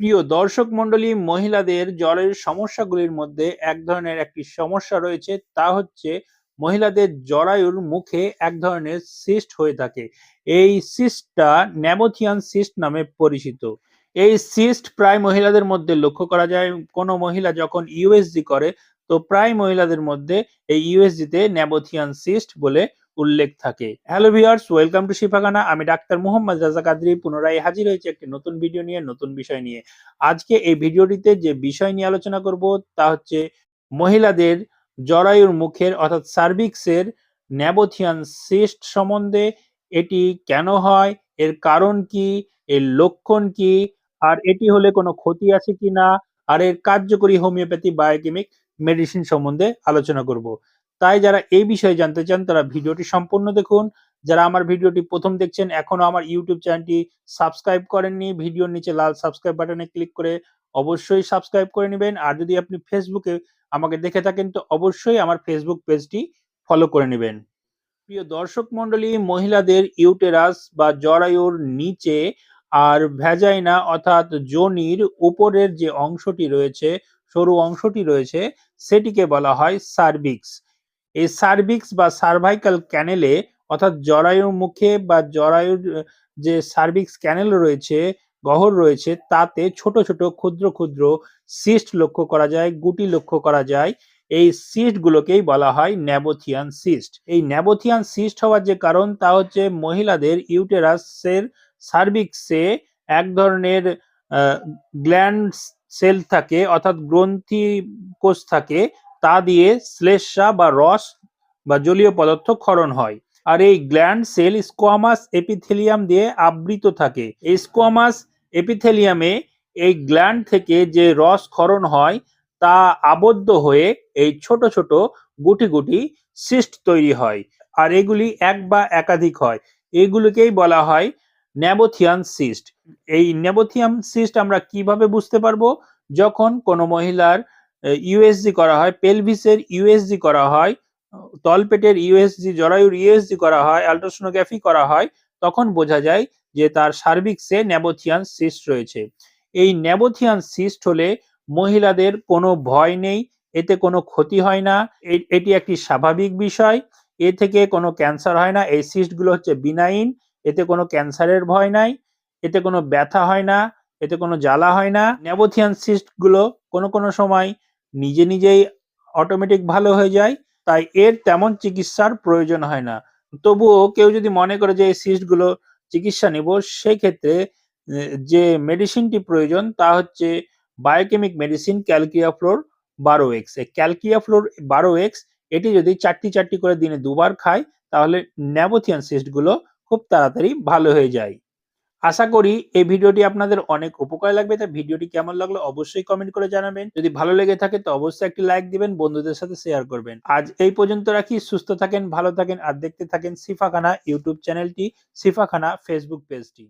প্রিয় দর্শক মন্ডলী মহিলাদের জ্বরের সমস্যাগুলির মধ্যে এক ধরনের একটি সমস্যা রয়েছে। তা হচ্ছে মহিলাদের জরায়ুর মুখে এক ধরনের সিস্ট হয়ে থাকে। এই সিস্টটা ন্যাবোথিয়ান সিস্ট নামে পরিচিত। এই সিস্ট প্রায় মহিলাদের মধ্যে লক্ষ্য করা যায়। কোনো মহিলা যখন ইউএসজি করে, তো প্রায় মহিলাদের মধ্যে এই ইউএসজি তে ন্যাবোথিয়ান সিস্ট বলে উল্লেখ থাকে। Hello viewers welcome to Shifakhana আমি ডাক্তার মোহাম্মদ রাজা কাদরি পুনরায় হাজির হয়েছে একটি নতুন ভিডিও নিয়ে, নতুন বিষয় নিয়ে। আজকে এই ভিডিওটিতে যে বিষয় নিয়ে আলোচনা করব, তা হচ্ছে মহিলাদের জরায়ুর মুখের, অর্থাৎ সার্ভিক্সের ন্যাবোথিয়ান সিস্ট সম্বন্ধে, এটি কেন হয়, এর কারণ কি, এর লক্ষণ কি, আর এটি হলে কোনো ক্ষতি আছে কিনা, আর এর কার্যকরী হোমিওপ্যাথি বায়োকেমিক মেডিসিন সম্বন্ধে আলোচনা করব। তাই যারা এই বিষয়ে জানতে চান, তারা ভিডিওটি সম্পূর্ণ দেখুন। যারা আমার ভিডিওটি প্রথম দেখছেন, এখনও আমার ইউটিউব চ্যানেলটি সাবস্ক্রাইব করেননি, ভিডিওর নিচে লাল সাবস্ক্রাইব বাটনে ক্লিক করে অবশ্যই সাবস্ক্রাইব করে নেবেন। আর যদি আপনি ফেসবুকে আমাকে দেখে থাকেন, তো অবশ্যই আমার ফেসবুক পেজটি ফলো করে নেবেন। প্রিয় দর্শক মণ্ডলী, মহিলাদের ইউটেরাস বা জরায়ুর নিচে আর ভ্যাজাইনা অর্থাৎ যোনির উপরের যে অংশটি রয়েছে, সরু অংশটি রয়েছে, সেটিকে বলা হয় সার্ভিক্স এই সার্ভিক্স বা সার্ভাইকাল ক্যানেলে অর্থাৎ জরায়ুর মুখে বা জরায়ুর যে সার্ভিক্স ক্যানেল রয়েছে গহর রয়েছে, তাতে ছোট ছোট ক্ষুদ্র ক্ষুদ্র সিস্ট লক্ষ্য করা যায়, গুটি লক্ষ্য করা যায়। এই সিস্টগুলোকেই বলা হয় ন্যাবোথিয়ান সিস্ট এই ন্যাবোথিয়ান সিস্ট হওয়ার যে কারণ, তা হচ্ছে মহিলাদের ইউটেরাসের সার্ভিক্সে এক ধরনের গ্ল্যান্ড সেল থাকে, অর্থাৎ গ্রন্থি কোষ থাকে তা দিয়ে শ্লেষ্মা বা রস বা জলীয় পদার্থ ক্ষরণ হয়। আর এই গ্ল্যান্ড সেল স্কোয়ামাস এপিথেলিয়াম দিয়ে আবৃত থাকে। এই স্কোয়ামাস এপিথেলিয়ামে এই গ্ল্যান্ড থেকে যে রস ক্ষরণ হয়, তা আবদ্ধ হয়ে এই ছোট ছোট গুটি গুটি সিস্ট তৈরি হয়। আর এগুলি এক বা একাধিক হয়। এগুলিকেই বলা হয় ন্যাবোথিয়ান সিস্ট এই ন্যাবোথিয়াম সিস্ট আমরা কীভাবে বুঝতে পারব? যখন কোনো মহিলার ইউএসজি করা হয় পেলভিসের ইউএসজি করা হয়, তলপেটের ইউএসজি জরায়ুর ইউএসজি করা হয় আল্ট্রাসোনোগ্রাফি করা হয়, তখন বোঝা যায় যে তার সার্ভিক্সে ন্যাবোথিয়ান সিস্ট রয়েছে। এই ন্যাবোথিয়ান সিস্ট হলে মহিলাদের কোনো ভয় নেই, এতে কোনো ক্ষতি হয় না এটি একটি স্বাভাবিক বিষয়, এ থেকে কোনো ক্যান্সার হয় না, এই সিস্টগুলো হচ্ছে বিনাইন এতে কোনো ক্যান্সারের ভয় নাই, এতে কোনো ব্যথা হয় না, এতে কোনো জ্বালা হয় না। ন্যাবোথিয়ান সিস্টগুলো কোনো কোনো সময় নিজে নিজেই অটোমেটিক ভালো হয়ে যায়, তাই এর তেমন চিকিৎসার প্রয়োজন হয় না। তবুও কেউ যদি মনে করে যে এই সিস্টগুলো চিকিৎসা নেব সেই ক্ষেত্রে যে মেডিসিনটি প্রয়োজন তা হচ্ছে বায়োকেমিক মেডিসিন ক্যালকিয়াফ্লোর বারো এক্স এই ক্যালকিয়াফ্লোর বারো এক্স এটি যদি চারটি চারটি করে দিনে দুবার খায়, তাহলে ন্যাবোথিয়ান সিস্টগুলো খুব তাড়াতাড়ি ভালো হয়ে যায়। আশা করি এই ভিডিওটি আপনাদের অনেক উপকার লাগবে। তাই ভিডিওটি কেমন লাগল অবশ্যই কমেন্ট করে জানাবেন। যদি ভালো লেগে থাকে তো অবশ্যই একটি লাইক দিবেন, বন্ধুদের সাথে শেয়ার করবেন। আজ এই পর্যন্ত রাখি। সুস্থ থাকেন, ভালো থাকেন, আর দেখতে থাকেন সিফাখানা ইউটিউব চ্যানেলটি সিফাখানা ফেসবুক পেজটি